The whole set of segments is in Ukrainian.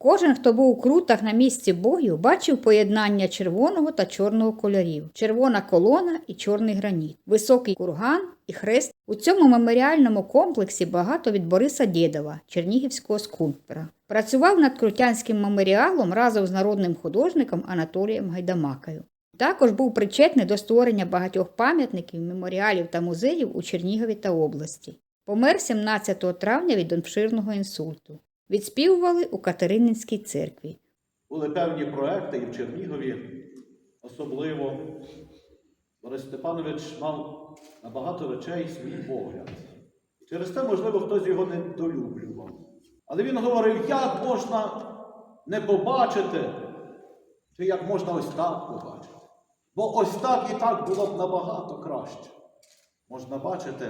Кожен, хто був у крутах на місці бою, бачив поєднання червоного та чорного кольорів, червона колона і чорний граніт, високий курган і хрест. У цьому меморіальному комплексі багато від Бориса Дєдова, чернігівського скульптора. Працював над Крутянським меморіалом разом з народним художником Анатолієм Гайдамакою. Також був причетний до створення багатьох пам'ятників, меморіалів та музеїв у Чернігові та області. Помер 17 травня від обширного інсульту. Відспівували у Катерининській церкві. Були певні проекти і в Чернігові, особливо Борис Степанович мав на багато речей свій погляд. Через це, можливо, хтось його не долюблював. Але він говорив, як можна не побачити, чи як можна ось так побачити. Бо ось так і так було б набагато краще. Можна бачити,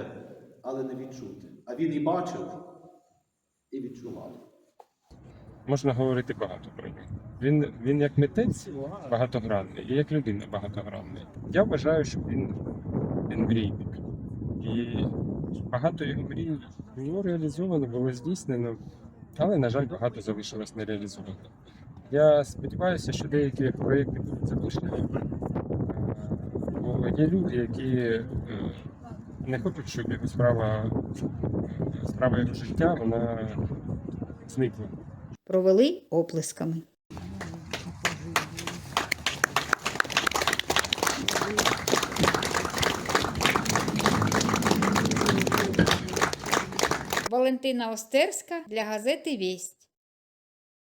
але не відчути. А він і бачив, і відчував. Можна говорити багато про нього. Він, він як митець багатогранний і як людина багатогранний. Я вважаю, що він, він мрійник. І багато його мрій було реалізовано, було здійснено, але, на жаль, багато залишилось нереалізовано. Я сподіваюся, що деякі проєкти будуть завершені. Е, Бо є люди, які е, не хочуть, щоб його справа, справа його життя вона зникла. Провели оплесками. Валентина Остерська для газети Вість.